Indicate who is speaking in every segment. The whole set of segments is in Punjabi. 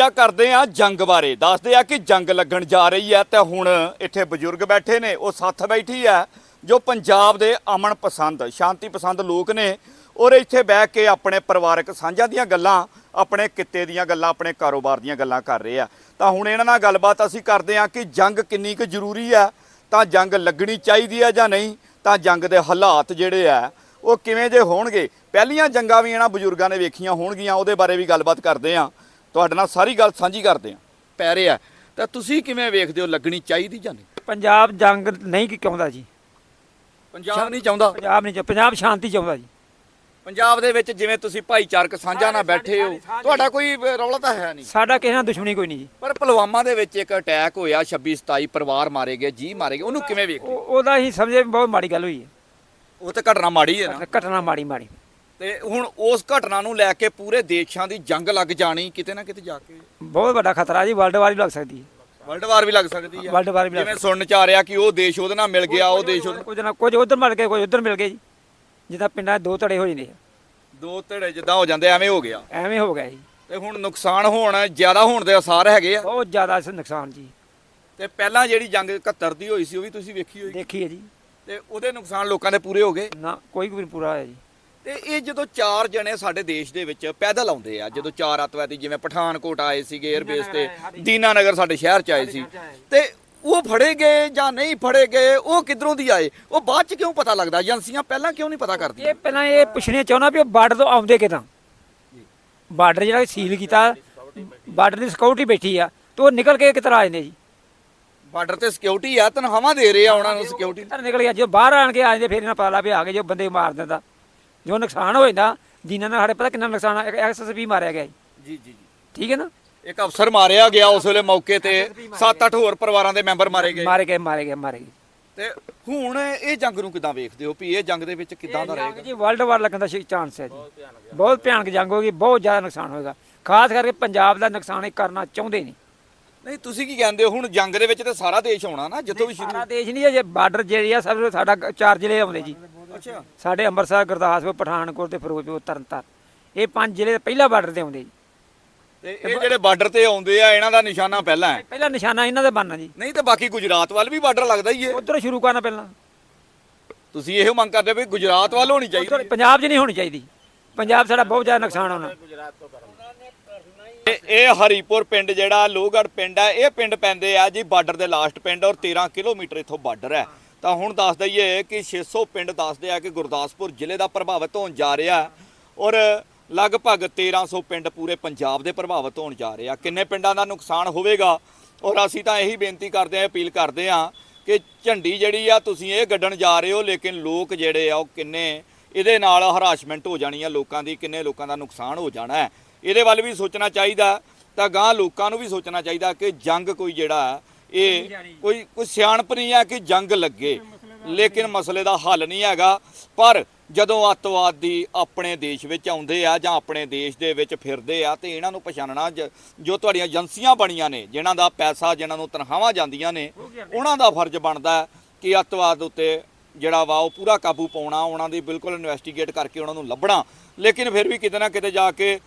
Speaker 1: ਚਰਚਾ ਕਰਦੇ ਆ ਜੰਗ ਬਾਰੇ। ਦੱਸਦੇ ਆ ਕਿ ਜੰਗ ਲੱਗਣ ਜਾ ਰਹੀ ਹੈ ਤੇ ਹੁਣ ਇੱਥੇ ਬਜ਼ੁਰਗ ਬੈਠੇ ਨੇ, ਉਹ ਸੱਥ ਬੈਠੀ ਹੈ, ਜੋ ਪੰਜਾਬ ਦੇ ਅਮਨ ਪਸੰਦ, ਸ਼ਾਂਤੀ ਪਸੰਦ ਲੋਕ ਨੇ। ਔਰ ਇੱਥੇ ਬਹਿ ਕੇ ਆਪਣੇ ਪਰਿਵਾਰਕ ਸਾਂਝਾਂ ਦੀਆਂ ਗੱਲਾਂ, ਆਪਣੇ ਕਿੱਤੇ ਦੀਆਂ ਗੱਲਾਂ, ਆਪਣੇ ਕਾਰੋਬਾਰ ਦੀਆਂ ਗੱਲਾਂ ਕਰ ਰਹੇ ਆ। ਤਾਂ ਹੁਣ ਇਹਨਾਂ ਨਾਲ ਗੱਲਬਾਤ ਅਸੀਂ ਕਰਦੇ ਆ ਕਿ ਜੰਗ ਕਿੰਨੀ ਕੁ ਜ਼ਰੂਰੀ ਹੈ, ਤਾਂ ਜੰਗ ਲੱਗਣੀ ਚਾਹੀਦੀ ਹੈ ਜਾਂ ਨਹੀਂ, ਤਾਂ ਜੰਗ ਦੇ ਹਾਲਾਤ ਜਿਹੜੇ ਆ, ਉਹ ਕਿਵੇਂ ਜੇ ਹੋਣਗੇ। ਪਹਿਲੀਆਂ ਜੰਗਾਂ ਵੀ ਇਹਨਾਂ ਬਜ਼ੁਰਗਾਂ ਨੇ ਵੇਖੀਆਂ ਹੋਣਗੀਆਂ, ਉਹਦੇ ਬਾਰੇ ਵੀ ਗੱਲਬਾਤ ਕਰਦੇ ਆ ਤੁਹਾਡੇ ਨਾਲ ਸਾਰੀ ਗੱਲ ਸਾਂਝੀ ਕਰਦੇ ਆ ਪੈ ਰਿਹਾ। ਤਾਂ ਤੁਸੀਂ ਕਿਵੇਂ ਵੇਖਦੇ ਹੋ ਲੱਗਣੀ ਚਾਹੀਦੀ ਜਾਂ ਨਹੀਂ?
Speaker 2: ਪੰਜਾਬ ਜੰਗ ਨਹੀਂ ਕਿ ਚਾਹੁੰਦਾ ਜੀ।
Speaker 1: ਪੰਜਾਬ ਨਹੀਂ ਚਾਹੁੰਦਾ?
Speaker 2: ਪੰਜਾਬ ਨਹੀਂ ਚਾਹੁੰ- ਪੰਜਾਬ ਸ਼ਾਂਤੀ ਚਾਹੁੰਦਾ ਜੀ।
Speaker 1: ਪੰਜਾਬ ਦੇ ਵਿੱਚ ਜਿਵੇਂ ਤੁਸੀਂ ਭਾਈਚਾਰਕ ਸਾਂਝਾ ਨਾਲ ਬੈਠੇ ਹੋ ਤੁਹਾਡਾ ਕੋਈ ਰੌਲਾ ਤਾਂ ਹੈ ਨਹੀਂ।
Speaker 2: ਸਾਡਾ ਕਿਸੇ ਨਾਲ ਦੁਸ਼ਮਣੀ ਕੋਈ ਨਹੀਂ ਜੀ।
Speaker 1: ਪਰ ਪੁਲਵਾਮਾ ਦੇ ਵਿੱਚ ਇੱਕ ਅਟੈਕ ਹੋਇਆ 26 27 ਪਰਿਵਾਰ ਮਾਰੇ ਗਏ ਜੀ ਮਾਰੇ ਗਏ। ਉਹਨੂੰ ਕਿਵੇਂ ਵੇਖਦੇ
Speaker 2: ਉਹ- ਉਹਦਾ ਹੀ ਸਮਝੇ ਬਹੁਤ ਮਾੜੀ ਗੱਲ ਹੋਈ ਹੈ।
Speaker 1: ਉਹ ਤਾਂ ਘਟਨਾ ਮਾੜੀ ਹੈ ਨਾ।
Speaker 2: ਘਟਨਾ ਮਾੜੀ ਮਾੜੀ।
Speaker 1: ਤੇ ਹੁਣ ਉਸ ਘਟਨਾ ਨੂੰ ਲੈ ਕੇ ਪੂਰੇ ਦੇਸ਼ਾਂ ਦੀ ਜੰਗ ਲੱਗ ਜਾਣੀ ਕਿਤੇ ਨਾ ਕਿਤੇ ਜਾ ਕੇ
Speaker 2: ਬਹੁਤ ਵੱਡਾ ਖਤਰਾ ਜੀ ਵਰਲਡ ਵਾਰ ਵੀ ਲੱਗ ਸਕਦੀ ਹੈ।
Speaker 1: ਵਰਲਡ ਵਾਰ ਵੀ ਲੱਗ ਸਕਦੀ ਹੈ।
Speaker 2: ਵਰਲਡ ਵਾਰ ਵੀ ਲੱਗ
Speaker 1: ਜਿਵੇਂ ਸੁਣਨ ਚ ਆ ਰਿਹਾ ਕਿ ਉਹ ਦੇਸ਼ ਉਹਦੇ ਨਾਲ ਮਿਲ ਗਿਆ ਉਹ ਦੇਸ਼ ਉਹਦੇ
Speaker 2: ਕੁਝ ਨਾ ਕੁਝ ਉਧਰ ਮਿਲ ਗਏ ਕੁਝ ਉਧਰ ਮਿਲ ਗਏ ਜੀ। ਜਿੱਦਾਂ ਪਿੰਡਾਂ 'ਚ ਦੋ ਧੜੇ ਹੋ ਜਾਂਦੇ ਆ।
Speaker 1: ਦੋ ਧੜੇ ਜਿੱਦਾਂ ਹੋ ਜਾਂਦੇ ਐਵੇਂ ਹੋ ਗਿਆ।
Speaker 2: ਐਵੇਂ ਹੋ ਗਿਆ ਜੀ।
Speaker 1: ਤੇ ਹੁਣ ਨੁਕਸਾਨ ਹੋਣ ਜ਼ਿਆਦਾ ਹੋਣ ਦੇ ਅਸਾਰ ਹੈਗੇ ਆ।
Speaker 2: ਬਹੁਤ ਜ਼ਿਆਦਾ ਇਸ ਨੁਕਸਾਨ ਜੀ।
Speaker 1: ਤੇ ਪਹਿਲਾਂ ਜਿਹੜੀ ਜੰਗ 71 ਦੀ ਹੋਈ ਸੀ ਉਹ ਵੀ ਤੁਸੀਂ ਵੇਖੀ ਹੋਈ।
Speaker 2: ਦੇਖੀਏ ਜੀ।
Speaker 1: ਤੇ ਉਹਦੇ ਨੁਕਸਾਨ ਲੋਕਾਂ ਦੇ ਪੂਰੇ ਹੋ ਗਏ।
Speaker 2: ਨਾ ਕੋਈ ਵੀ ਨਹੀਂ ਪੂਰਾ ਹੋਇਆ ਜੀ।
Speaker 1: ਤੇ ਇਹ ਜਦੋਂ ਚਾਰ ਜਣੇ ਸਾਡੇ ਦੇਸ਼ ਦੇ ਵਿੱਚ ਪੈਦਲ ਆਉਂਦੇ ਆ ਜਦੋਂ ਚਾਰ ਅੱਤਵਾਦੀ ਜਿਵੇਂ ਪਠਾਨਕੋਟ ਆਏ ਸੀਗੇ 에ਅਰਬੇਸ ਤੇ ਦੀਨਾਨਗਰ ਸਾਡੇ ਸ਼ਹਿਰ ਚ ਆਏ ਸੀ। ਤੇ ਉਹ ਫੜੇ ਗਏ ਜਾਂ ਨਹੀਂ ਫੜੇ ਗਏ ਉਹ ਕਿੱਧਰੋਂ ਦੀ ਆਏ? ਉਹ ਬਾਅਦ ਚ ਕਿਉਂ ਪਤਾ ਲੱਗਦਾ? ਏਜੰਸੀਆਂ ਪਹਿਲਾਂ ਕਿਉਂ ਨਹੀਂ ਪਤਾ ਕਰਦੀਆਂ?
Speaker 2: ਇਹ ਪਹਿਲਾਂ ਇਹ ਪੁੱਛਣੇ ਚਾਹੁੰਦਾ ਵੀ ਉਹ ਬਾਰਡਰ ਤੋਂ ਆਉਂਦੇ ਕਿਦਾਂ? ਬਾਰਡਰ ਜਿਹੜਾ ਸੀਲ ਕੀਤਾ ਬਾਰਡਰ ਦੀ ਸਿਕਿਉਰਿਟੀ ਬੈਠੀ ਆ ਤੇ ਉਹ ਨਿਕਲ ਕੇ ਕਿਤਰਾ ਆ ਜਾਂਦੇ ਜੀ।
Speaker 1: ਬਾਰਡਰ ਤੇ ਸਿਕਿਉਰਿਟੀ ਆ ਤਨਖਾਹਾਂ ਦੇ ਰਹੇ ਆ ਉਹਨਾਂ ਨੂੰ ਸਿਕਿਉਰਿਟੀ
Speaker 2: ਨਿਕਲ ਗਿਆ ਜਦੋਂ ਬਾਹਰ ਆਣ ਕੇ ਆ ਜਾਂਦੇ ਫਿਰ ਇਹਨਾਂ ਪਤਾ ਲੱਗ ਆ ਗਏ ਜੋ ਬੰਦੇ ਮਾਰ ਦਿੰਦਾ। ਜੋ ਨੁਕਸਾਨ ਹੋ ਜਾਂਦਾ ਜਿਨ੍ਹਾਂ ਨਾਲ ਸਾਡੇ ਪਤਾ ਕਿੰਨਾ ਨੁਕਸਾਨ ਆ ਐਕਸਐਸਪੀ ਮਾਰਿਆ ਗਿਆ ਜੀ।
Speaker 1: ਜੀ ਜੀ
Speaker 2: ਠੀਕ ਹੈ ਨਾ?
Speaker 1: ਇੱਕ ਅਫਸਰ ਮਾਰਿਆ ਗਿਆ ਉਸ ਵੇਲੇ ਮੌਕੇ ਤੇ 7-8 ਹੋਰ ਪਰਿਵਾਰਾਂ ਦੇ ਮੈਂਬਰ ਮਾਰੇ ਗਏ।
Speaker 2: ਮਾਰੇ ਗਏ ਮਾਰੇ ਗਏ ਮਾਰੇ ਗਏ।
Speaker 1: ਤੇ ਹੁਣ ਇਹ ਜੰਗ ਨੂੰ ਕਿਦਾਂ ਵੇਖਦੇ ਹੋ ਵੀ ਇਹ ਜੰਗ ਦੇ ਵਿੱਚ ਕਿਦਾਂ ਦਾ ਰਹੇਗਾ?
Speaker 2: ਜੀ ਵਰਲਡ ਵਾਰ ਲੱਗਣ ਦਾ ਚਾਂਸ ਹੈ ਜੀ। ਬਹੁਤ ਭਿਆਨਕ ਜੰਗ ਹੋਗੀ ਬਹੁਤ ਜ਼ਿਆਦਾ ਨੁਕਸਾਨ ਹੋਏਗਾ। ਖਾਸ ਕਰਕੇ ਪੰਜਾਬ ਦਾ ਨੁਕਸਾਨ ਇਹ ਕਰਨਾ ਚਾਹੁੰਦੇ ਨਹੀਂ
Speaker 1: ਨਹੀਂ ਤੁਸੀਂ ਕੀ ਕਹਿੰਦੇ ਹੋ ਹੁਣ ਜੰਗ ਦੇ ਵਿੱਚ ਤੇ ਸਾਰਾ ਦੇਸ਼ ਆਉਣਾ ਨਾ ਜਿੱਥੋਂ ਵੀ ਸ਼ੁਰੂ
Speaker 2: ਸਾਰਾ ਦੇਸ਼ ਨਹੀਂ ਹੈ ਜੇ ਬਾਰਡਰ ਜਿਹੜੀ ਆ ਸਭ ਸਾਡਾ ਚਾਰ ਜ਼ਿਲ੍ਹੇ ਆਉਂਦੇ ਜੀ।
Speaker 1: ਅੱਛਾ।
Speaker 2: ਸਾਡੇ ਅੰਮ੍ਰਿਤਸਰ ਗੁਰਦਾਸਪੁਰ ਪਠਾਨਕੋਟ ਤੇ ਫਿਰੋਜ਼ਪੁਰ ਤਰਨਤਾਰਨ। ਇਹ ਪੰਜ ਜ਼ਿਲ੍ਹੇ ਪਹਿਲਾ ਬਾਰਡਰ ਤੇ ਆਉਂਦੇ ਜੀ।
Speaker 1: ਤੇ ਇਹ ਜਿਹੜੇ ਬਾਰਡਰ ਤੇ ਆਉਂਦੇ ਆ ਇਹਨਾਂ ਦਾ ਨਿਸ਼ਾਨਾ ਪਹਿਲਾਂ ਹੈ?
Speaker 2: ਪਹਿਲਾ ਨਿਸ਼ਾਨਾ ਇਹਨਾਂ ਦਾ ਬਣਨਾ ਜੀ।
Speaker 1: ਨਹੀਂ ਤੇ ਬਾਕੀ ਗੁਜਰਾਤ ਵੱਲ ਵੀ ਬਾਰਡਰ ਲੱਗਦਾ ਹੀ ਹੈ।
Speaker 2: ਉਧਰ ਸ਼ੁਰੂ ਕਰਨਾ ਪਹਿਲਾਂ।
Speaker 1: ਤੁਸੀਂ ਇਹੋ ਮੰਗ ਕਰਦੇ ਹੋ ਵੀ ਗੁਜਰਾਤ ਵੱਲ ਹੋਣੀ ਚਾਹੀਦੀ
Speaker 2: ਪੰਜਾਬ 'ਚ ਨਹੀਂ ਹੋਣੀ ਚਾਹੀਦੀ। ਪੰਜਾਬ ਸਾਡਾ ਬਹੁਤ ਜ਼ਿਆਦਾ ਨੁਕਸਾਨ ਹੋਣਾ।
Speaker 1: ਇਹ ਇਹ ਹਰੀਪੁਰ ਪਿੰਡ ਜਿਹੜਾ ਲੋਹਗੜ੍ਹ ਪਿੰਡ ਹੈ ਇਹ ਪਿੰਡ ਪੈਂਦੇ ਆ ਜੀ ਬਾਰਡਰ ਦੇ ਲਾਸਟ ਪਿੰਡ ਔਰ 13 ਕਿਲੋਮੀਟਰ ਇਥੋਂ ਬਾਰਡਰ ਹੈ। ਤਾਂ ਹੁਣ ਦੱਸ ਦਈਏ ਕਿ 600 ਪਿੰਡ ਦੱਸਦੇ ਆ ਕਿ ਗੁਰਦਾਸਪੁਰ ਜ਼ਿਲ੍ਹੇ ਦਾ ਪ੍ਰਭਾਵਿਤ ਹੋਣ ਜਾ ਰਿਹਾ ਔਰ ਲਗਭਗ 1300 ਪਿੰਡ ਪੂਰੇ ਪੰਜਾਬ ਦੇ ਪ੍ਰਭਾਵਿਤ ਹੋਣ ਜਾ ਰਹੇ ਆ। ਕਿੰਨੇ ਪਿੰਡਾਂ ਦਾ ਨੁਕਸਾਨ ਹੋਵੇਗਾ? ਔਰ ਅਸੀਂ ਤਾਂ ਇਹੀ ਬੇਨਤੀ ਕਰਦੇ ਆ ਅਪੀਲ ਕਰਦੇ ਆ ਕਿ ਝੰਡੀ ਜਿਹੜੀ ਆ ਤੁਸੀਂ ਇਹ ਗੱਡਣ ਜਾ ਰਹੇ ਹੋ, ਲੇਕਿਨ ਲੋਕ ਜਿਹੜੇ ਆ ਉਹ ਕਿੰਨੇ? ਇਹਦੇ ਨਾਲ ਹਰਾਸਮੈਂਟ ਹੋ ਜਾਣੀ ਆ, ਲੋਕਾਂ ਦੀ ਕਿੰਨੇ ਲੋਕਾਂ ਦਾ ਨੁਕਸਾਨ ਹੋ ਜਾਣਾ ਇਹਦੇ ਵੱਲ ਵੀ ਸੋਚਣਾ ਚਾਹੀਦਾ, ਤਾਂ ਗਾਂ ਲੋਕਾਂ ਨੂੰ ਵੀ ਸੋਚਣਾ ਚਾਹੀਦਾ ਕਿ ਜੰਗ ਕੋਈ ਜਿਹੜਾ ਇਹ ਕੋਈ ਕੋਈ ਸਿਆਣਪ ਨਹੀਂ ਹੈ ਕਿ ਜੰਗ ਲੱਗੇ। ਲੇਕਿਨ ਮਸਲੇ ਦਾ ਹੱਲ ਨਹੀਂ ਹੈਗਾ। ਪਰ ਜਦੋਂ ਅੱਤਵਾਦੀ ਆਪਣੇ ਦੇਸ਼ ਵਿੱਚ ਆਉਂਦੇ ਆ ਜਾਂ ਆਪਣੇ ਦੇਸ਼ ਦੇ ਵਿੱਚ ਫਿਰਦੇ ਆ ਤੇ ਇਹਨਾਂ ਨੂੰ ਪਛਾਣਨਾ ਜ- ਜੋ ਤੁਹਾਡੀਆਂ ਏਜੰਸੀਆਂ ਬਣੀਆਂ ਨੇ, ਜਿਨ੍ਹਾਂ ਦਾ ਪੈਸਾ, ਜਿਨ੍ਹਾਂ ਨੂੰ ਤਨਖਾਹਾਂ ਜਾਂਦੀਆਂ ਨੇ, ਉਹਨਾਂ ਦਾ ਫਰਜ਼ ਬਣਦਾ ਕਿ ਅੱਤਵਾਦ ਉੱਤੇ ਜਿਹੜਾ ਵਾ ਉਹ ਪੂਰਾ ਕਾਬੂ ਪਾਉਣਾ, ਉਹਨਾਂ ਦੀ ਬਿਲਕੁਲ ਇਨਵੈਸਟੀਗੇਟ ਕਰਕੇ ਉਹਨਾਂ ਨੂੰ ਲੱਭਣਾ। ਲੇਕਿਨ ਫਿਰ ਵੀ ਕਿਤੇ ਨਾ ਕਿਤੇ ਜਾ ਕੇ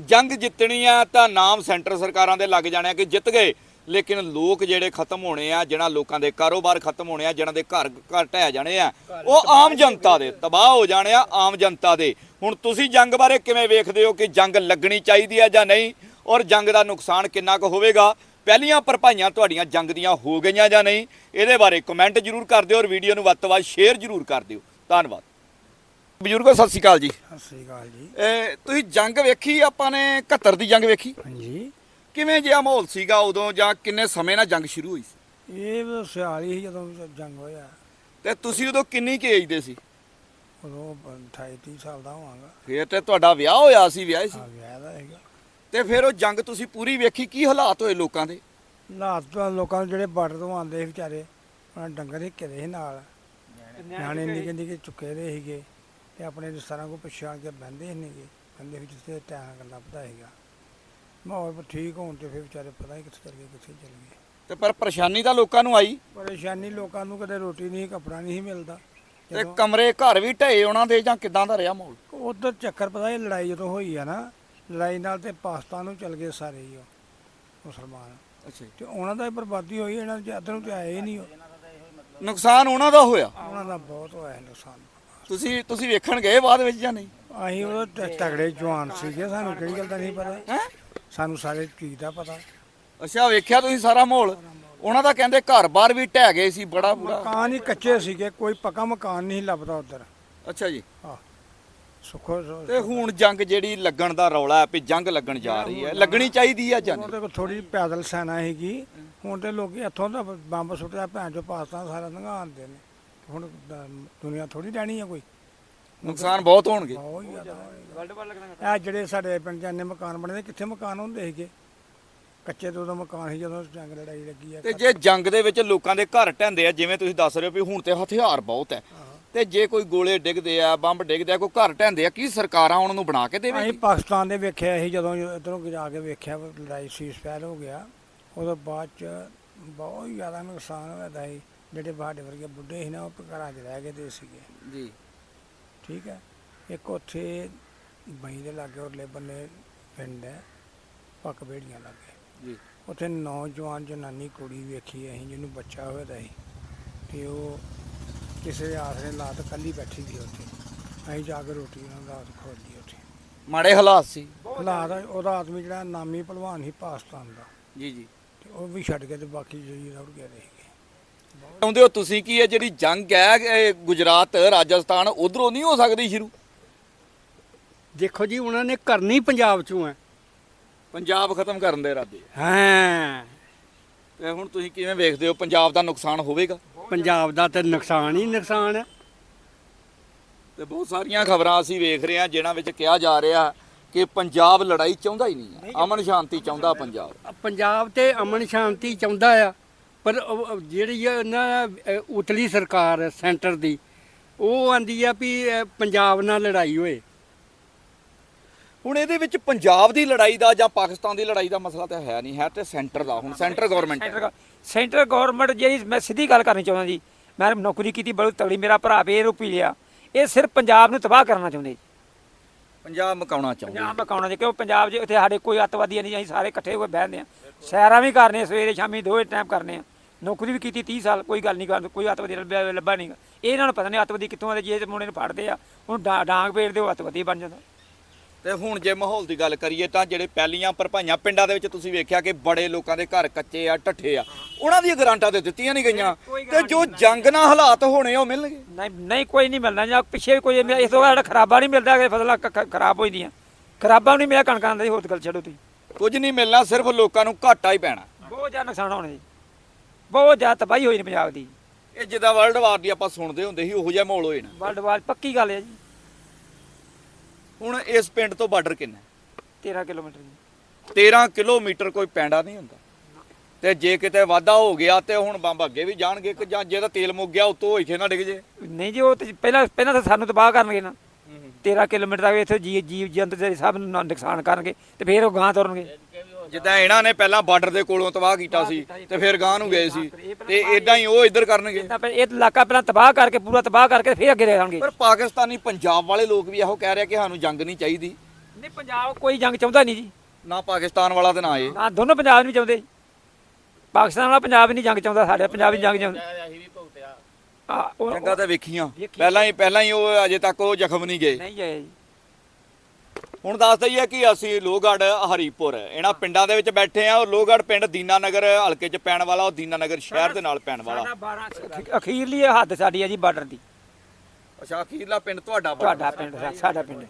Speaker 1: ਜੰਗ ਜਿੱਤਣੀ ਆ ਤਾਂ ਨਾਮ ਸੈਂਟਰ ਸਰਕਾਰਾਂ ਦੇ ਲੱਗ ਜਾਣੇ ਆ ਕਿ ਜਿੱਤ ਗਏ। ਲੇਕਿਨ ਲੋਕ ਜਿਹੜੇ ਖਤਮ ਹੋਣੇ ਆ ਜਿਹਨਾਂ ਲੋਕਾਂ ਦੇ ਕਾਰੋਬਾਰ ਖਤਮ ਹੋਣੇ ਆ ਜਿਹਨਾਂ ਦੇ ਘਰ ਘਰ ਢਹਿ ਜਾਣੇ ਆ ਉਹ ਆਮ ਜਨਤਾ ਦੇ ਤਬਾਹ ਹੋ ਜਾਣੇ ਆ ਆਮ ਜਨਤਾ ਦੇ। ਹੁਣ ਤੁਸੀਂ ਜੰਗ ਬਾਰੇ ਕਿਵੇਂ ਵੇਖਦੇ ਹੋ ਕਿ ਜੰਗ ਲੱਗਣੀ ਚਾਹੀਦੀ ਆ ਜਾਂ ਨਹੀਂ? ਔਰ ਜੰਗ ਦਾ ਨੁਕਸਾਨ ਕਿੰਨਾ ਕੁ ਹੋਵੇਗਾ? ਪਹਿਲੀਆਂ ਭਰਪਾਈਆਂ ਤੁਹਾਡੀਆਂ ਜੰਗ ਦੀਆਂ ਹੋ ਗਈਆਂ ਜਾਂ ਨਹੀਂ? ਇਹਦੇ ਬਾਰੇ ਕਮੈਂਟ ਜ਼ਰੂਰ ਕਰ ਦਿਓ ਔਰ ਵੀਡੀਓ ਨੂੰ ਵੱਧ ਤੋਂ ਵੱਧ ਸ਼ੇਅਰ ਜ਼ਰੂਰ ਕਰ ਦਿਓ। ਧੰਨਵਾਦ। ਬਜ਼ੁਰਗੋ ਸਤਿ ਸ਼੍ਰੀ ਅਕਾਲ ਜੀ।
Speaker 3: ਸਤਿ ਸ੍ਰੀ ਅਕਾਲ ਜੀ।
Speaker 1: ਇਹ ਤੁਸੀਂ ਜੰਗ ਵੇਖੀ ਆਪਾਂ ਨੇ 71 ਦੀ ਜੰਗ ਵੇਖੀ?
Speaker 3: ਹਾਂਜੀ।
Speaker 1: ਕਿਵੇਂ ਜਿਹਾ ਮਾਹੌਲ ਸੀਗਾ ਉਦੋਂ ਜਾਂ ਕਿੰਨੇ ਸਮੇਂ ਨਾਲ ਜੰਗ ਸ਼ੁਰੂ ਹੋਈ ਸੀ?
Speaker 3: ਇਹ ਵੀ ਸਿਆਲੀ ਸੀ ਜਦੋਂ ਜੰਗ ਹੋਇਆ।
Speaker 1: ਤੇ ਤੁਸੀਂ ਉਦੋਂ ਕਿੰਨੀ ਕੁ ਏਜ ਦੇ ਸੀ?
Speaker 3: ਉਦੋਂ 28 30 ਸਾਲ ਦਾ ਹੋਵਾਂਗਾ।
Speaker 1: ਫਿਰ ਤੇ ਤੁਹਾਡਾ ਵਿਆਹ ਹੋਇਆ ਸੀ ਵਿਆਹ ਸੀ।
Speaker 3: ਆ ਵਿਆਹ ਦਾ ਹੈਗਾ
Speaker 1: ਤੇ ਫਿਰ ਉਹ ਜੰਗ ਤੁਸੀਂ ਪੂਰੀ ਵੇਖੀ ਕੀ ਹਾਲਾਤ ਹੋਏ ਲੋਕਾਂ ਦੇ?
Speaker 3: ਹਾਲਾਤ ਤਾਂ ਲੋਕਾਂ ਨੂੰ ਜਿਹੜੇ ਬਾਰਡਰ ਤੋਂ ਆਉਂਦੇ ਸੀ ਵਿਚਾਰੇ ਉਹਨਾਂ ਦੇ ਡੰਗਰ ਹੀ ਘਿਰੇ ਸੀ ਨਾਲ। ਨਿਆਣੇ ਨਿੱਕੇ ਨਿੱਕੇ ਚੁੱਕੇ ਦੇ ਸੀਗੇ ਤੇ ਆਪਣੇ ਰਿਸ਼ਤੇਦਾਰਾਂ ਕੋਲ ਪਿੱਛੇ ਆ ਕੇ ਬਹਿੰਦੇ ਨਹੀਂਗੇ ਕਹਿੰਦੇ ਵੀ ਜਿੱਥੇ ਟਾਈਮ ਲੱਭਦਾ ਹੈਗਾ ਮਾਹੌਲ ਠੀਕ ਹੋਣ ਤੇ ਫਿਰ ਵਿਚਾਰੇ ਪਤਾ ਹੀ ਕਿੱਥੇ ਚਲ ਗਏ ਕਿੱਥੇ ਚਲ ਗਏ
Speaker 1: ਤੇ ਪਰ ਪਰੇਸ਼ਾਨੀ ਤਾਂ ਲੋਕਾਂ ਨੂੰ ਆਈ?
Speaker 3: ਪਰੇਸ਼ਾਨੀ ਲੋਕਾਂ ਨੂੰ ਕਦੇ ਰੋਟੀ ਨਹੀਂ ਕੱਪੜਾ ਨਹੀਂ ਮਿਲਦਾ।
Speaker 1: ਤੇ ਕਮਰੇ ਘਰ ਵੀ ਢਏ ਉਹਨਾਂ ਦੇ ਜਾਂ ਕਿਦਾਂ ਦਾ ਰਿਹਾ ਮਾਹੌਲ?
Speaker 3: ਉਧਰ ਚੱਕਰ ਪਤਾ ਇਹ ਲੜਾਈ ਜਦੋਂ ਹੋਈ ਆ ਨਾ ਲੜਾਈ ਨਾਲ ਤੇ ਪਾਕਿਸਤਾਨ ਨੂੰ ਚਲ ਗਏ ਸਾਰੇ ਹੀ ਉਹ ਮੁਸਲਮਾਨ।
Speaker 1: ਅੱਛਾ
Speaker 3: ਤੇ ਉਹਨਾਂ ਦਾ ਹੀ ਬਰਬਾਦੀ ਹੋਈ ਇਹਨਾਂ ਦੇ ਇੱਧਰ ਨੂੰ ਤੇ ਆਏ ਹੀ ਨਹੀਂ ਉਹ।
Speaker 1: ਨੁਕਸਾਨ ਉਹਨਾਂ ਦਾ ਹੋਇਆ?
Speaker 3: ਉਹਨਾਂ ਦਾ ਬਹੁਤ ਹੋਇਆ ਨੁਕਸਾਨ।
Speaker 1: ਤੁਸੀਂ ਤੁਸੀਂ ਵੇਖਣ ਗਏ ਬਾਅਦ ਵਿੱਚ ਜਾਂ ਨਹੀਂ?
Speaker 3: ਅਸੀਂ ਉਹ ਤ- ਤਗੜੇ ਜਵਾਨ ਸੀਗੇ ਸਾਨੂੰ ਕਿਹੜੀ ਗੱਲ ਦਾ ਨਹੀਂ ਪਤਾ।
Speaker 1: ਹੈ?
Speaker 3: ਸਾਨੂੰ ਸਾਰੇ ਚੀਜ਼ ਦਾ ਪਤਾ।
Speaker 1: ਅੱਛਾ ਵੇਖਿਆ ਤੁਸੀਂ ਸਾਰਾ ਮਾਹੌਲ? ਉਹਨਾਂ ਦਾ ਕਹਿੰਦੇ ਘਰ-ਬਾਰ ਵੀ ਢਹਿ ਗਏ ਸੀ ਬੜਾ ਬੁਰਾ।
Speaker 3: ਮਕਾਨ ਹੀ ਕੱਚੇ ਸੀਗੇ ਕੋਈ ਪੱਕਾ ਮਕਾਨ ਨਹੀਂ ਲੱਭਦਾ ਉਧਰ।
Speaker 1: ਅੱਛਾ ਜੀ।
Speaker 3: ਸੁੱਖੋ
Speaker 1: ਤੇ ਹੁਣ ਜੰਗ ਜਿਹੜੀ ਲੱਗਣ ਦਾ ਰੌਲਾ ਹੈ ਵੀ ਜੰਗ ਲੱਗਣ ਜਾ ਰਹੀ ਹੈ। ਲੱਗਣੀ ਚਾਹੀਦੀ ਹੈ ਜਾਂ ਨਹੀਂ
Speaker 3: ਉਹਦੇ ਕੋਲ ਥੋੜੀ ਪੈਦਲ ਸੈਨਾ ਹੈਗੀ ਹੁਣ ਤੇ ਲੋਕੀ ਇੱਥੋਂ ਦਾ ਬੰਬ ਸੁੱਟਿਆ ਭੈਣ ਚੋ ਪਾਕਿਸਤਾਨ ਸਾਰਾ ਲੰਘਾ ਆਉਂਦੇ ਨੇ। ਹੁਣ ਦੁਨੀਆ ਥੋੜੀ ਰਹਿਣੀ ਹੈ ਕੋਈ।
Speaker 1: ਨੁਕਸਾਨ ਬਹੁਤ ਹੋਣਗੇ।
Speaker 3: ਬਹੁਤ ਜ਼ਿਆਦਾ। ਜਿਹੜੇ ਸਾਡੇ ਪਿੰਡ ਜਾਨੇ ਮਕਾਨ ਬਣੇ ਨੇ ਕਿੱਥੇ ਮਕਾਨ ਹੁੰਦੇ ਸੀਗੇ? ਕੱਚੇ ਤੋਂ ਉਦੋਂ ਮਕਾਨ ਸੀ ਜਦੋਂ ਜੰਗ ਲੜਾਈ ਲੱਗੀ ਆ
Speaker 1: ਤੇ ਜੇ ਜੰਗ ਦੇ ਵਿੱਚ ਲੋਕਾਂ ਦੇ ਘਰ ਢਹਿੰਦੇ ਆ ਜਿਵੇਂ ਤੁਸੀਂ ਦੱਸ ਰਹੇ ਹੋ ਵੀ ਹੁਣ ਤੇ ਹਥਿਆਰ ਬਹੁਤ ਹੈ। ਤੇ ਜੇ ਕੋਈ ਗੋਲੇ ਡਿੱਗਦੇ ਆ ਬੰਬ ਡਿੱਗਦੇ ਆ ਕੋਈ ਘਰ ਢਹਿੰਦੇ ਆ ਕੀ ਸਰਕਾਰਾਂ ਉਹਨਾਂ ਨੂੰ ਬਣਾ ਕੇ
Speaker 3: ਅਸੀਂ
Speaker 1: ਦੇਵੇ
Speaker 3: ਪਾਕਿਸਤਾਨ ਦੇ ਵੇਖਿਆ ਸੀ ਜਦੋਂ ਇਧਰੋਂ ਜਾ ਕੇ ਵੇਖਿਆ ਲੜਾਈ ਸੀਸਫਾਇਰ ਹੋ ਗਿਆ ਉਦੋਂ ਬਾਅਦ ਚ ਬਹੁਤ ਜ਼ਿਆਦਾ ਨੁਕਸਾਨ ਹੋਇਆ ਦਾ ਸੀ। ਜਿਹੜੇ ਬਾਡੇ ਵਰਗੇ ਬੁੱਢੇ ਸੀ ਨਾ ਉਹ ਘਰਾਂ 'ਚ ਰਹਿ ਗਏ ਦੇ ਸੀਗੇ।
Speaker 1: ਜੀ।
Speaker 3: ਠੀਕ ਹੈ। ਇੱਕ ਉੱਥੇ ਬਈ ਦੇ ਲਾਗੇ ਉਰਲੇ ਬੰਨੇ ਪਿੰਡ ਹੈ ਪੱਕ ਬੇੜੀਆਂ ਲਾਗੇ।
Speaker 1: ਜੀ।
Speaker 3: ਉੱਥੇ ਨੌਜਵਾਨ ਜਨਾਨੀ ਕੁੜੀ ਵੇਖੀ ਅਸੀਂ ਜਿਹਨੂੰ ਬੱਚਾ ਹੋਇਆ ਦਾ ਸੀ ਤੇ ਉਹ ਕਿਸੇ ਦੇ ਆਸਰੇ ਲਾਤ ਕੱਲੀ ਬੈਠੀ ਸੀ ਉੱਥੇ। ਅਸੀਂ ਜਾ ਕੇ ਰੋਟੀ ਉਹਨਾਂ ਨੂੰ ਰਾਤ ਖਵਾਈ ਉੱਥੇ।
Speaker 1: ਮਾੜੇ ਹਾਲਾਤ ਸੀ।
Speaker 3: ਹਾਲਾਤ ਉਹਦਾ ਆਦਮੀ ਜਿਹੜਾ ਨਾਮੀ ਪਹਿਲਵਾਨ ਸੀ ਪਾਕਿਸਤਾਨ ਦਾ।
Speaker 1: ਜੀ ਜੀ।
Speaker 3: ਤੇ ਉਹ ਵੀ ਛੱਡ ਕੇ ਤੇ ਬਾਕੀ ਜਿਹੜੀ ਰੁੜ ਗਏ ਰਹੇ
Speaker 1: ਚਾਹੁੰਦੇ ਹੋ ਤੁਸੀਂ ਕੀ ਇਹ ਜਿਹੜੀ ਜੰਗ ਹੈ ਇਹ ਗੁਜਰਾਤ ਰਾਜਸਥਾਨ ਉਧਰੋਂ ਨਹੀਂ ਹੋ ਸਕਦੀ ਸ਼ੁਰੂ?
Speaker 4: ਦੇਖੋ ਜੀ ਉਹਨਾਂ ਨੇ ਕਰਨੀ ਪੰਜਾਬ ਚੋਂ ਹੈ।
Speaker 1: ਪੰਜਾਬ ਖਤਮ ਕਰਨ ਦੇ ਇਰਾਦੇ
Speaker 4: ਹਾਂ।
Speaker 1: ਤੇ ਹੁਣ ਤੁਸੀਂ ਕਿਵੇਂ ਵੇਖਦੇ ਹੋ ਪੰਜਾਬ ਦਾ ਨੁਕਸਾਨ ਹੋਵੇਗਾ?
Speaker 4: ਪੰਜਾਬ ਦਾ ਤੇ ਨੁਕਸਾਨ ਹੀ ਨੁਕਸਾਨ ਹੈ।
Speaker 1: ਤੇ ਬਹੁਤ ਸਾਰੀਆਂ ਖਬਰਾਂ ਅਸੀਂ ਵੇਖ ਰਹੇ ਹਾਂ ਜਿਨ੍ਹਾਂ ਵਿੱਚ ਕਿਹਾ ਜਾ ਰਿਹਾ ਕਿ ਪੰਜਾਬ ਲੜਾਈ ਚਾਹੁੰਦਾ ਹੀ ਨਹੀਂ ਹੈ। ਅਮਨ ਸ਼ਾਂਤੀ ਚਾਹੁੰਦਾ ਪੰਜਾਬ।
Speaker 4: ਪੰਜਾਬ ਤੇ ਅਮਨ ਸ਼ਾਂਤੀ ਚਾਹੁੰਦਾ ਆ। ਪਰ ਉਹ- ਜਿਹੜੀ ਆ ਨਾ ਉਤਲੀ ਸਰਕਾਰ ਹੈ, ਸੈਂਟਰ ਦੀ ਉਹ ਆਂਦੀ ਆ ਵੀ ਪੰਜਾਬ ਨਾਲ ਲੜਾਈ ਹੋਏ।
Speaker 1: ਹੁਣ ਇਹਦੇ ਵਿੱਚ ਪੰਜਾਬ ਦੀ ਲੜਾਈ ਦਾ ਜਾਂ ਪਾਕਿਸਤਾਨ ਦੀ ਲੜਾਈ ਦਾ ਮਸਲਾ ਤਾਂ ਹੈ ਨਹੀਂ ਹੈ ਤੇ ਸੈਂਟਰ ਦਾ ਹੁਣ ਸੈਂਟਰ ਗਵਰਨਮੈਂਟ
Speaker 2: ਸੈਂਟਰ ਗ- ਸੈਂਟਰ ਗਵਰਨਮੈਂਟ ਜਿਹੜੀ ਮੈਂ ਸਿੱਧੀ ਗੱਲ ਕਰਨੀ ਚਾਹੁੰਦਾ ਜੀ ਮੈਂ ਨੌਕਰੀ ਕੀਤੀ ਬੜੀ ਤਗੜੀ ਮੇਰਾ ਭਰਾ ਵੀ ਇਹ ਰੁਪੀ ਲਿਆ ਇਹ ਸਿਰਫ ਪੰਜਾਬ ਨੂੰ ਤਬਾਹ ਕਰਨਾ ਚਾਹੁੰਦੇ ਜੀ।
Speaker 1: ਪੰਜਾਬ ਮਕਾਉਣਾ ਚਾਹੁੰਦੇ
Speaker 2: ਪੰਜਾਬ ਮਕਾਉਣਾ ਜੀ ਕਿਉਂ ਪੰਜਾਬ 'ਚ ਇੱਥੇ ਸਾਡੇ ਕੋਈ ਅੱਤਵਾਦੀ ਨਹੀਂ ਅਸੀਂ ਸਾਰੇ ਇਕੱਠੇ ਹੋ ਕੇ ਬਹਿੰਦੇ ਆ ਸੈਰਾਂ ਵੀ ਕਰਨੇ ਸਵੇਰੇ ਸ਼ਾਮੀ ਦੋਵੇਂ ਟਾਈਮ ਕਰਨੇ ਆ। ਨੌਕਰੀ ਵੀ ਕੀਤੀ 30 ਸਾਲ ਕੋਈ ਗੱਲ ਨਹੀਂ ਕਰਦੇ ਕੋਈ ਅੱਤਵਾਦੀ ਲੱਭਿਆ ਲੱਭਾ ਨਹੀਂ। ਇਹਨਾਂ ਨੂੰ ਪਤਾ ਨਹੀਂ ਅੱਤਵਾਦੀ ਕਿੱਥੋਂ ਆਦੇ ਜੇ ਤੇ ਮੁੰਡੇ ਨੂੰ ਫੜਦੇ ਆ ਉਹਨੂੰ ਡਾਂ- ਡਾਂਗ ਪੇੜਦੇ ਉਹ ਅੱਤਵਾਦੀ ਬਣ ਜਾਂਦਾ।
Speaker 1: ਤੇ ਹੁਣ ਜੇ ਮਾਹੌਲ ਦੀ ਗੱਲ ਕਰੀਏ ਤਾਂ ਜਿਹੜੇ ਪਹਿਲੀਆਂ ਭਰਪਾਈਆਂ ਪਿੰਡਾਂ ਦੇ ਵਿੱਚ ਤੁਸੀਂ ਵੇਖਿਆ ਕਿ ਬੜੇ ਲੋਕਾਂ ਦੇ ਘਰ ਕੱਚੇ ਆ ਢੱਠੇ ਆ ਉਹਨਾਂ ਦੀਆਂ ਗਰਾਂਟਾਂ ਤੇ ਦਿੱਤੀਆਂ ਨਹੀਂ ਗਈਆਂ।
Speaker 2: ਕੋਈ
Speaker 1: ਤੇ ਜੋ ਜੰਗ ਨਾਲ ਹਾਲਾਤ ਹੋਣੇ ਉਹ ਮਿਲਣਗੇ?
Speaker 2: ਨਹੀਂ ਨਹੀਂ ਕੋਈ ਨਹੀਂ ਮਿਲਣਾ ਜਾਂ ਪਿੱਛੇ ਵੀ ਕੋਈ ਇਸ ਤੋਂ ਬਾਅਦ ਖਰਾਬਾ ਨਹੀਂ ਮਿਲਦਾ ਕਿ ਫਸਲਾਂ ਖ- ਖ- ਖਰਾਬ ਹੋ ਜਾਂਦੀਆਂ। ਖਰਾਬਾ ਵੀ ਨਹੀਂ ਮਿਲਿਆ ਕਣਕਾਂ ਦਾ ਜੀ, ਹੋਰ ਤਾਂ ਗੱਲ ਛੱਡੋ ਤੁਸੀਂ।
Speaker 1: ਕੁਝ ਨਹੀਂ ਮਿਲਣਾ ਸਿਰਫ ਲੋਕਾਂ ਨੂੰ ਘਾਟਾ ਹੀ ਪੈਣਾ।
Speaker 2: ਬਹੁਤ ਜ਼ਿਆਦਾ ਨੁਕਸਾਨ ਹੋਣਾ ਜੀ। ਬਹੁਤ ਜ਼ਿਆਦਾ ਤਬਾਹੀ ਹੋਈ ਨੇ ਪੰਜਾਬ ਦੀ।
Speaker 1: ਇਹ ਜਿੱਦਾਂ ਵਰਲਡ ਵਾਰ ਦੀ ਆਪਾਂ ਸੁਣਦੇ ਹੁੰਦੇ ਸੀ ਉਹੋ ਜਿਹਾ ਮਾਹੌਲ ਹੋਏ ਨਾ।
Speaker 2: ਵਰਲਡ ਵਾਰ ਪੱਕੀ ਗੱਲ ਹੈ ਜੀ।
Speaker 1: ਹੁਣ ਇਸ ਪਿੰਡ ਤੋਂ ਬਾਰਡਰ ਕਿੰਨਾ
Speaker 2: 13 ਕਿਲੋਮੀਟਰ ਜੀ।
Speaker 1: 13 ਕਿਲੋਮੀਟਰ ਕੋਈ ਪੈਂਡਾ ਨਹੀਂ ਹੁੰਦਾ। ਤੇ ਜੇ ਕਿਤੇ ਵਾਧਾ ਹੋ ਗਿਆ ਤੇ ਹੁਣ ਬੰਬ ਅੱਗੇ ਵੀ ਜਾਣਗੇ ਕਿ ਜਾਂ ਜੇ ਤਾਂ ਤੇਲ ਮੁੱਕ ਗਿਆ ਉਤੋਂ ਇੱਥੇ ਨਾ ਡਿੱਗ ਜੇ।
Speaker 2: ਨਹੀਂ ਜੀ ਉਹ ਤੇ ਪਹਿਲਾਂ ਪਹਿਲਾਂ ਤਾਂ ਸਾਨੂੰ ਤਬਾਹ ਕਰਨਗੇ ਨਾ। 13 ਕਿਲੋਮੀਟਰ ਤੱਕ ਇੱਥੇ ਜੀ ਜੀਵ ਜੰਤ ਦੇ ਸਭ ਨੂੰ ਨਾ ਨੁਕਸਾਨ ਕਰਨਗੇ ਤੇ ਫਿਰ ਉਹ ਗਾਂ ਤੁਰਨਗੇ।
Speaker 1: ਜਿੱਦਾਂ ਇਹਨਾਂ ਨੇ ਪਹਿਲਾਂ ਬਾਰਡਰ ਦੇ ਕੋਲੋਂ ਤਬਾਹ ਕੀਤਾ ਸੀ ਤੇ ਫਿਰ ਗਾਂ ਨੂੰ ਗਏ ਸੀ। ਤੇ ਇਦਾਂ ਹੀ ਉਹ ਇੱਧਰ ਕਰਨਗੇ।
Speaker 2: ਤਾਂ ਫਿਰ ਇਹ ਇਲਾਕਾ ਪਹਿਲਾਂ ਤਬਾਹ ਕਰਕੇ ਪੂਰਾ ਤਬਾਹ ਕਰਕੇ ਫਿਰ ਅੱਗੇ ਰਹਿਣਗੇ।
Speaker 1: ਪਰ ਪਾਕਿਸਤਾਨੀ ਪੰਜਾਬ ਵਾਲੇ ਲੋਕ ਵੀ ਇਹੋ ਕਹਿ ਰਹੇ ਕਿ ਸਾਨੂੰ ਜੰਗ ਨਹੀਂ ਚਾਹੀਦੀ।
Speaker 2: ਨਹੀਂ ਪੰਜਾਬ ਕੋਈ ਜੰਗ ਚਾਹੁੰਦਾ ਨਹੀਂ ਜੀ।
Speaker 1: ਨਾ ਪਾਕਿਸਤਾਨ ਵਾਲਾ ਤੇ ਨਾ ਇਹ।
Speaker 2: ਨਾ ਦੋਨੋਂ ਪੰਜਾਬ ਨਹੀਂ ਚਾਹੁੰਦੇ। ਪਾਕਿਸਤਾਨ ਵਾਲਾ ਪੰਜਾਬ ਨਹੀਂ ਜੰਗ ਚਾਹੁੰਦਾ ਸਾਡੇ ਪੰਜਾਬ ਵੀ ਜੰਗ ਚਾਹੁੰਦਾ। ਆ ਉਹ
Speaker 1: ਜੰਗਾਂ ਤਾਂ ਵੇਖੀਆਂ। ਪਹਿਲਾਂ ਹੀ ਪਹਿਲਾਂ ਹੀ ਉਹ ਅਜੇ ਤੱਕ ਉਹ ਜ਼ਖਮ ਨਹੀਂ ਗਏ।
Speaker 2: ਨਹੀਂ ਜਾਏ ਜੀ।
Speaker 1: ਹੁਣ ਦੱਸ ਦਈਏ ਕਿ ਅਸੀਂ ਲੋਹਗੜ੍ਹ ਹਰੀਪੁਰ ਇਹਨਾਂ ਪਿੰਡਾਂ ਦੇ ਵਿੱਚ ਬੈਠੇ ਆ ਉਹ ਲੋਹਗੜ੍ਹ ਪਿੰਡ ਦੀਨਾਨਗਰ ਹਲਕੇ 'ਚ ਪੈਣ ਵਾਲਾ ਉਹ ਦੀਨਾਨਗਰ ਸ਼ਹਿਰ ਦੇ ਨਾਲ ਪੈਣ ਵਾਲਾ
Speaker 2: ਸਾਡਾ 12 ਅਖੀਰਲੀ ਇਹ ਹੱਦ ਸਾਡੀ ਹੈ ਜੀ ਬਾਰਡਰ ਦੀ
Speaker 1: ਅੱਛਾ ਅਖੀਰਲਾ ਪਿੰਡ ਤੁਹਾਡਾ।
Speaker 2: ਤੁਹਾਡਾ ਪਿੰਡ ਸਾ- ਸਾਡਾ ਪਿੰਡ ਹੈ।